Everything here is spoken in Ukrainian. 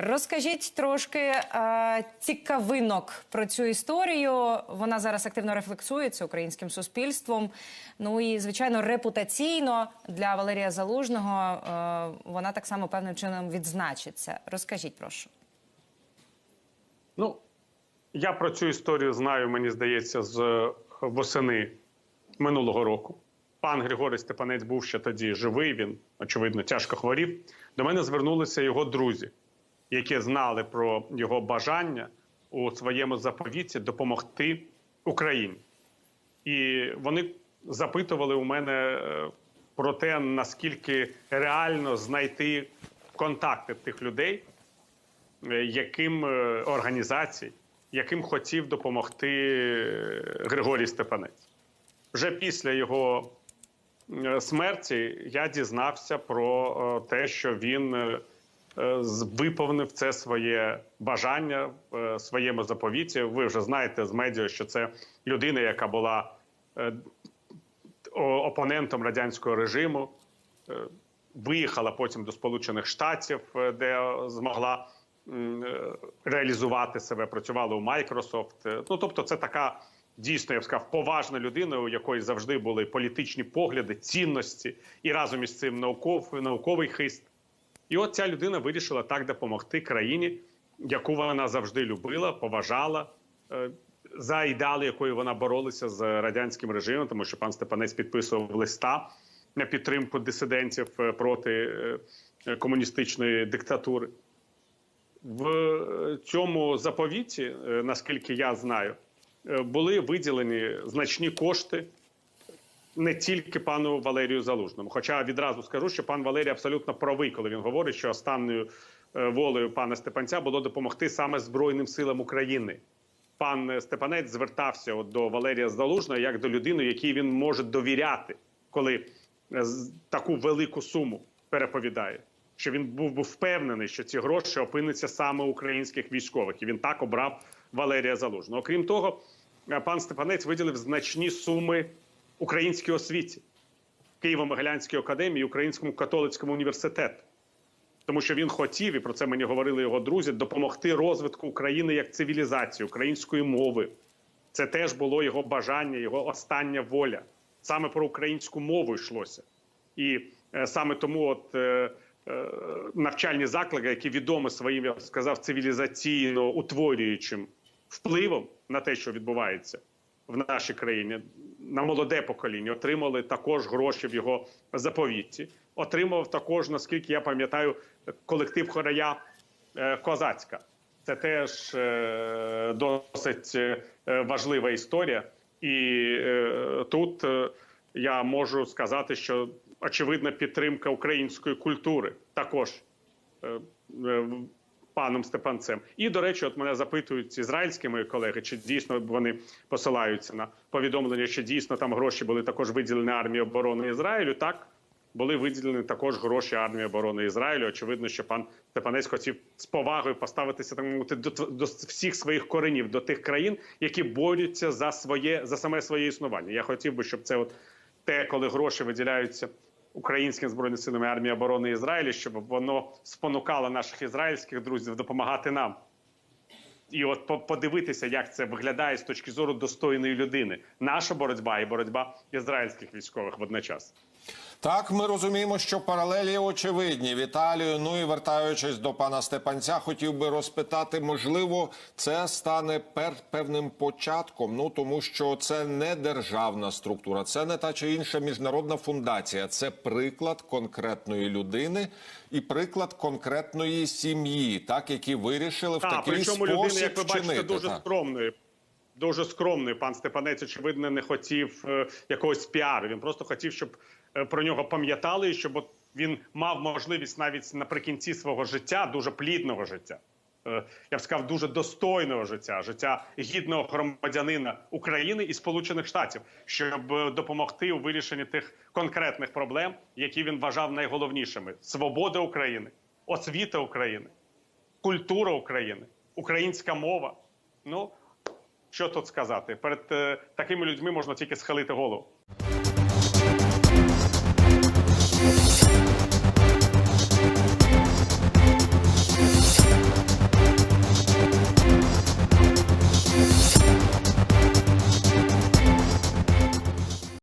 Розкажіть трошки е, цікавинок про цю історію. Вона зараз активно рефлексується українським суспільством. Ну і звичайно, репутаційно для Валерія Залужного е, вона так само певним чином відзначиться. Розкажіть, прошу. Ну, я про цю історію знаю, мені здається, з е, восени минулого року. Пан Григорій Степанець був ще тоді живий. Він, очевидно, тяжко хворів. До мене звернулися його друзі, які знали про його бажання у своєму заповіті допомогти Україні. І вони запитували у мене е, про те, наскільки реально знайти контакти тих людей, е, яким е, організацій, яким хотів допомогти Григорій Степанець. Вже після його смерті я дізнався про те, що він виповнив це своє бажання в е, своєму заповіті. Ви вже знаєте з медіа, що це людина, яка була е, опонентом радянського режиму, е, виїхала потім до Сполучених Штатів, е, де змогла е, реалізувати себе, працювала у Microsoft. Е, Ну тобто, це така дійсно, я б сказав, поважна людина, у якої завжди були політичні погляди, цінності і разом із цим науков, науковий хист. І от ця людина вирішила так допомогти країні, яку вона завжди любила, поважала, е, за ідеали якої вона боролася з радянським режимом, тому що пан Степанець підписував листа на підтримку дисидентів е, проти е, комуністичної диктатури. В цьому заповіті, наскільки я знаю, були виділені значні кошти не тільки пану Валерію Залужному. Хоча відразу скажу, що пан Валерій абсолютно правий, коли він говорить, що останньою е, волею пана Степанця було допомогти саме Збройним силам України. Пан е, Степанець звертався от до Валерія Залужного як до людини, якій він може довіряти, коли е, таку велику суму переповідає. Що він був би впевнений, що ці гроші опиняться саме українських військових, і він так обрав Валерія Залужного. Окрім того, пан Степанець виділив значні суми українській освіті, Києво-Могилянській академії, Українському католицькому університету. Тому що він хотів, і про це мені говорили його друзі, допомогти розвитку України як цивілізації, української мови. Це теж було його бажання, його остання воля. Саме про українську мову йшлося. І е, саме тому, от е, е, навчальні заклади, які відомі своїм, я б сказав, цивілізаційно утворюючим впливом на те, що відбувається в нашій країні, на молоде покоління, отримали також гроші в його заповіті. Отримав також, наскільки я пам'ятаю, колектив хорая е, Козацька. Це теж е, досить е, важлива історія. І тут я можу сказати, що очевидна підтримка української культури також паном Степанцем. І, до речі, от мене запитують ізраїльські мої колеги, чи дійсно вони посилаються на повідомлення, що дійсно там гроші були також виділені армії оборони Ізраїлю. Так були виділені також гроші армії оборони Ізраїлю. Очевидно, що пан Степанець хотів з повагою поставитися так мовити до, до всіх своїх коренів, до тих країн, які борються за своє за саме своє існування. Я хотів би, щоб це от те, коли гроші виділяються українським збройним силам армії оборони Ізраїлю, щоб воно спонукало наших ізраїльських друзів допомагати нам. І от по- подивитися, як це виглядає з точки зору достойної людини. Наша боротьба і боротьба ізраїльських військових водночас. Так, ми розуміємо, що паралелі очевидні. Віталію, ну і вертаючись до пана Степанця, хотів би розпитати, можливо, це стане пер певним початком. Ну тому що це не державна структура, це не та чи інша міжнародна фундація. Це приклад конкретної людини і приклад конкретної сім'ї, так які вирішили в Так, такий причому спосіб як ви бачите, дуже так. скромною. Дуже скромний пан Степанець, очевидно, не хотів е, якогось піару. Він просто хотів, щоб е, про нього пам'ятали, і щоб він мав можливість навіть наприкінці свого життя, дуже плідного життя. е, Я б сказав, дуже достойного життя, життя гідного громадянина України і Сполучених Штатів, щоб допомогти у вирішенні тих конкретних проблем, які він вважав найголовнішими: свобода України, освіта України, культура України, українська мова. Ну що тут сказати? Перед е, такими людьми можна тільки схилити голову.